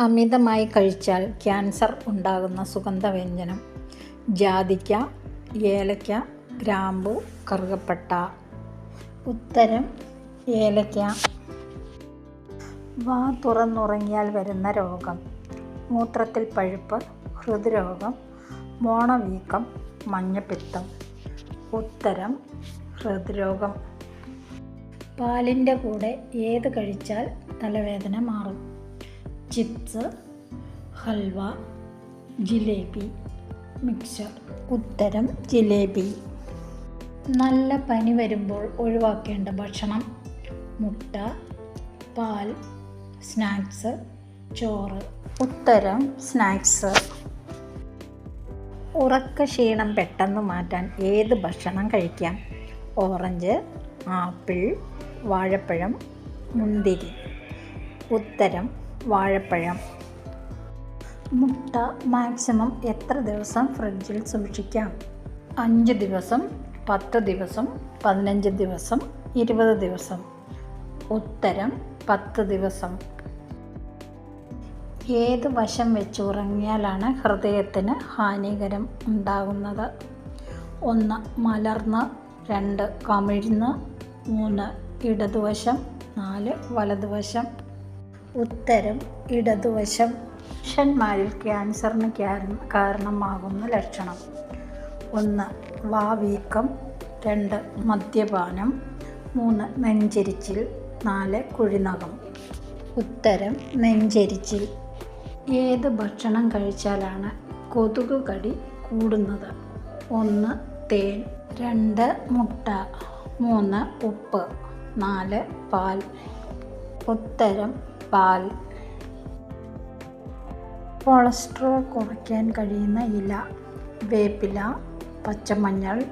അമിതമായി കഴിച്ചാൽ ക്യാൻസർ ഉണ്ടാകുന്ന സുഗന്ധവ്യഞ്ജനം. ജാതിക്ക ഏലക്ക ഗ്രാമ്പു കറുകപ്പട്ട. ഉത്തരം ഏലക്ക. വാ തുറന്നുറങ്ങിയാൽ വരുന്ന രോഗം. മൂത്രത്തിൽ പഴുപ്പ് ഹൃദ്രോഗം മോണവീക്കം മഞ്ഞപ്പിത്തം. ഉത്തരം ഹൃദ്രോഗം. പാലിന്റെ കൂടെ ഏത് കഴിച്ചാൽ തലവേദന മാറും? Chips halwa jalebi mixer. ഉത്തരം ജിലേബി. നല്ല പനി വരുമ്പോൾ ഒഴിവാക്കേണ്ട ഭക്ഷണം. മുട്ട പാൽ സ്നാക്സ് ചോറ്. ഉത്തരം സ്നാക്സ്. ഉറക്ക ക്ഷീണം പെട്ടെന്ന് മാറ്റാൻ ഏത് ഭക്ഷണം കഴിക്കാം? ഓറഞ്ച് ആപ്പിൾ വാഴപ്പഴം മുന്തിരി. ഉത്തരം വാഴപ്പഴം. മുട്ട മാക്സിമം എത്ര ദിവസം ഫ്രിഡ്ജിൽ സൂക്ഷിക്കാം? അഞ്ച് ദിവസം പത്ത് ദിവസം പതിനഞ്ച് ദിവസം ഇരുപത് ദിവസം. ഉത്തരം പത്ത് ദിവസം. ഏത് വശം വെച്ച് ഉറങ്ങിയാലാണ് ഹൃദയത്തിന് ഹാനികരം ഉണ്ടാകുന്നത്? ഒന്ന് മലർന്ന്. രണ്ട് കമിഴ്ന്ന്. മൂന്ന് ഇടതുവശം. നാല് വലതുവശം. ഉത്തരം ഇടതുവശം. പുരുഷന്മാരിൽ ക്യാൻസറിന് കാരണമാകുന്ന ലക്ഷണം. ഒന്ന് വാവീക്കം രണ്ട് മദ്യപാനം. മൂന്ന് നെഞ്ചരിച്ചിൽ. നാല് കുഴിനകം ഉത്തരം നെഞ്ചരിച്ചിൽ. ഏത് ഭക്ഷണം കഴിച്ചാലാണ് കൊതുക് കടി കൂടുന്നത്? ഒന്ന് തേൻ. രണ്ട് മുട്ട. മൂന്ന് ഉപ്പ്. നാല് പാൽ. ഉത്തരം പാൽ. കൊളസ്ട്രോൾ കുറയ്ക്കാൻ കഴിയുന്ന ഇല വേപ്പില പച്ചമഞ്ഞൾ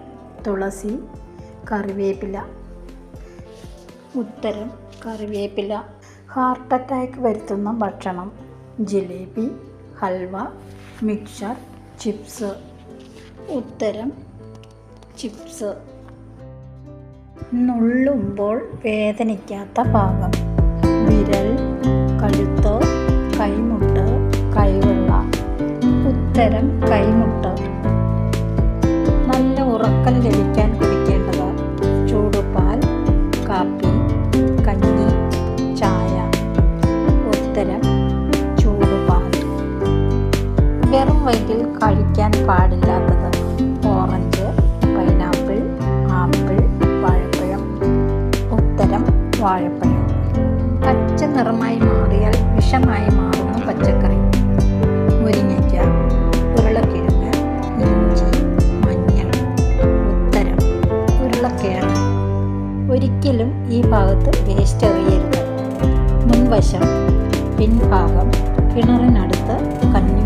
തുളസി കറിവേപ്പില. ഉത്തരം കറിവേപ്പില. ഹാർട്ട് അറ്റാക്ക് വരുത്തുന്ന ഭക്ഷണം ജിലേബി ഹൽവ മിക്സർ ചിപ്സ്. ഉത്തരം ചിപ്സ്. നുള്ളുമ്പോൾ വേദനിക്കാത്ത ഭാഗം വിരൽ കഴുത്ത് കൈമുട്ട് കൈവെള്ള. ഉത്തരം കൈമുട്ട്. നല്ല ഉറക്കം ലഭിക്കാൻ കുടിക്കേണ്ടത് ചൂടുപാൽ കാപ്പി കഞ്ഞി ചായ. ഉത്തരം ചൂടുപാൽ. വെറും കഴിക്കാൻ പാടില്ലാത്തത് ഓറഞ്ച് പൈനാപ്പിൾ ആപ്പിൾ വാഴപ്പഴം. ഉത്തരം വാഴപ്പഴം. നിറമായി മാറിയാൽ വിഷമായി മാറുന്ന പച്ചക്കറി. മുരിങ്ങയ്ക്ക ഉരുളക്കിഴങ്ങ് ഇഞ്ചി മഞ്ഞൾ ഉത്തരം ഉരുളക്കിഴങ്ങ്. ഒരിക്കലും ഈ ഭാഗത്ത് വേസ്റ്റ് എറിയരുത്. മുൻവശം പിൻഭാഗം കിണറിനടുത്ത് കന്നിമൂല